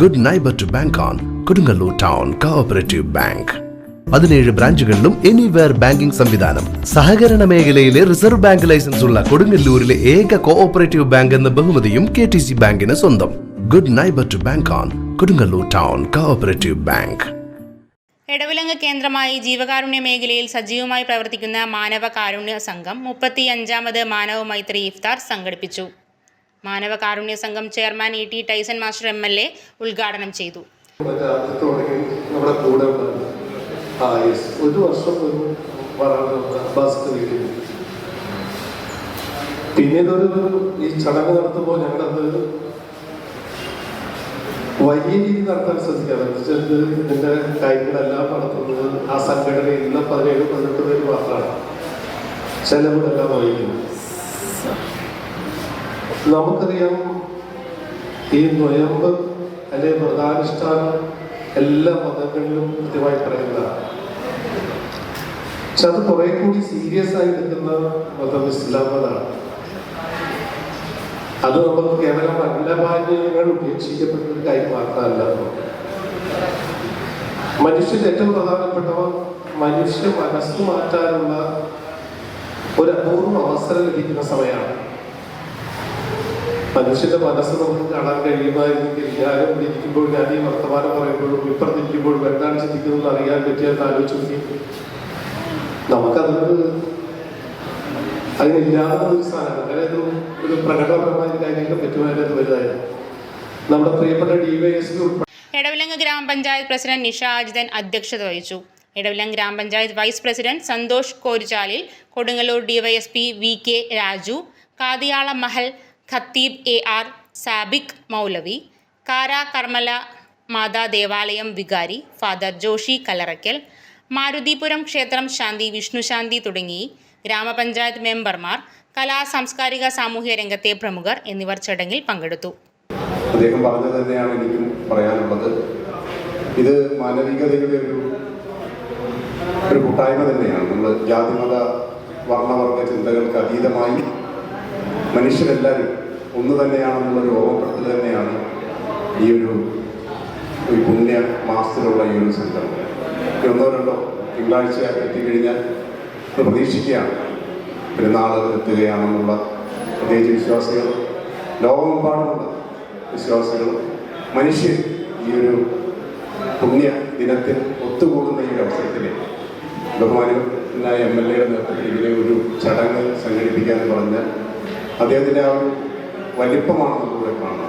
Good neighbour to bank on Kodungallur town cooperative bank പതിനേഴ് ബ്രാഞ്ചുകളിലും anywhere banking സംവിധാനം. സഹകരണ മേഖലയിലെ റിസർവ് ബാങ്ക് ലൈസൻസ് ഉള്ള കൊടുങ്ങല്ലൂരിലെ ഏക കോഓപ്പറേറ്റീവ് ബാങ്ക് എന്ന ബഹുമതിയും കെ ടി സി ബാങ്കിന് സ്വന്തം. Good neighbour to bank on Kodungallur town cooperative bank Edavilangu കേന്ദ്രമായി ജീവകാരുണ്യ മേഖലയിൽ സജീവമായി പ്രവർത്തിക്കുന്ന മാനവ കാരുണ്യ സംഘം മുപ്പത്തി അഞ്ചാമത് മാനവ മൈത്രി ഇഫ്താർ സംഘടിപ്പിച്ചു. മാനവ കാരുണ്യ സംഘം chairman E T Tyson master M L A ഉദ്ഘാടനം ചെയ്തു. ഒരു വർഷം ഈ ചടങ്ങ് നടത്തുമ്പോൾ ഞങ്ങളത് വലിയ രീതിയിൽ നടത്താൻ ശ്രദ്ധിക്കാറ് ഇതിന്റെ കാര്യങ്ങളെല്ലാം നടത്തുന്നത് ആ സംഘടനയിലുള്ള പതിനേഴ് പതിനെട്ട് പേര് മാത്രമാണ്. ചെലവുകളെല്ലാം വഹിക്കുന്നത്. നമുക്കറിയാം ഈ നൊയമ്പ് അല്ലെ വ്രതാനുഷ്ഠാനം എല്ലാ മതങ്ങളിലും കൃത്യമായി പറയുന്നതാണ്. പക്ഷെ അത് കുറെ കൂടി സീരിയസ് ആയി എടുക്കുന്ന മതം ഇസ്ലാം മതമാണ് അത് നമുക്ക് കേവലം അന്നപാനീയങ്ങൾ ഉപേക്ഷിക്കപ്പെട്ട ഒരു കാര്യം മാത്രമല്ല മനുഷ്യന്റെ ഏറ്റവും പ്രധാനപ്പെട്ടവ മനുഷ്യ മനസ്സ് മാറ്റാനുള്ള ഒരു അപൂർവ അവസരം ലഭിക്കുന്ന സമയമാണ്. മനുഷ്യന്റെ മനസ്സ് നമുക്ക് കാണാൻ കഴിയുമായിരുന്നെങ്കിൽ ഞാനും ഇരിക്കുമ്പോൾ ഞാൻ ഈ വർത്തമാനം പറയുമ്പോഴും ഇപ്പുറത്തിരിക്കുമ്പോഴും എന്താണ് ചിന്തിക്കുന്നത് അറിയാൻ പറ്റിയെന്ന് ആലോചിച്ചു നോക്കി നമുക്കതൊരു അതിനില്ലാത്ത ഒരു സാധനം അങ്ങനെ ഒരു ഒരു പ്രകടനപരമായ കാര്യങ്ങൾ പറ്റുമായിരുന്നു വലുതായിരുന്നു നമ്മുടെ പ്രിയപ്പെട്ട ഡി വൈ എസ് എടവിലങ്ങ് ഗ്രാമപഞ്ചായത്ത് പ്രസിഡന്റ് നിഷ അജിതൻ അധ്യക്ഷത വഹിച്ചു. എടവിലങ്ങ് ഗ്രാമപഞ്ചായത്ത് vice president Santhosh Korichalil Kodungallur DYSP V K Raju Kathiyala Mahal Khatib A R Sabik മൗലവി കാര കർമ്മല മാതാ ദേവാലയം വികാരി ഫാദർ ജോഷി കലറയ്ക്കൽ മാരുതിപുരം ക്ഷേത്രം ശാന്തി വിഷ്ണുശാന്തി തുടങ്ങി ഗ്രാമപഞ്ചായത്ത് മെമ്പർമാർ കലാ സാംസ്കാരിക സാമൂഹ്യ രംഗത്തെ പ്രമുഖർ എന്നിവർ ചടങ്ങിൽ പങ്കെടുത്തു. അദ്ദേഹം പറഞ്ഞത് തന്നെയാണ് എനിക്കും പറയാനുള്ളത്. ഇത് മാനവികതയുടെ ഒരു ഒരു കൂട്ടായ്മ തന്നെയാണ്. നമ്മൾ ജാതിമത വർണവർഗ ചിന്തകൾക്ക് അതീതമായി മനുഷ്യരെല്ലാവരും ഒന്ന് തന്നെയാണെന്നുള്ളൊരു ഓർമ്മപ്പെടുത്തൽ തന്നെയാണ് ഈ ഒരു ഈ പുണ്യ മാസത്തിലുള്ള ഈ ഒരു സംഘം. ഒന്നോ രണ്ടോ തിങ്കളാഴ്ച എത്തിക്കഴിഞ്ഞാൽ പ്രതീക്ഷിക്കുകയാണ്. പെരുന്നാൾ എത്തുകയാണെന്നുള്ള പ്രത്യേകിച്ച് വിശ്വാസികൾ ലോകമെമ്പാടുമുള്ള വിശ്വാസികൾ മനുഷ്യർ ഈ ഒരു പുണ്യ ദിനത്തിൽ ഒത്തുകൂടുന്ന ഈ അവസരത്തിൽ ബഹുമാനായ എം എൽ എയുടെ നേതൃത്വത്തിൽ ഇങ്ങനെ ഒരു ചടങ്ങ് സംഘടിപ്പിക്കാൻ എന്ന് പറഞ്ഞാൽ അദ്ദേഹത്തിന്റെ ആ ഒരു വലിപ്പമാണ് നമ്മളിവിടെ കാണുന്നത്.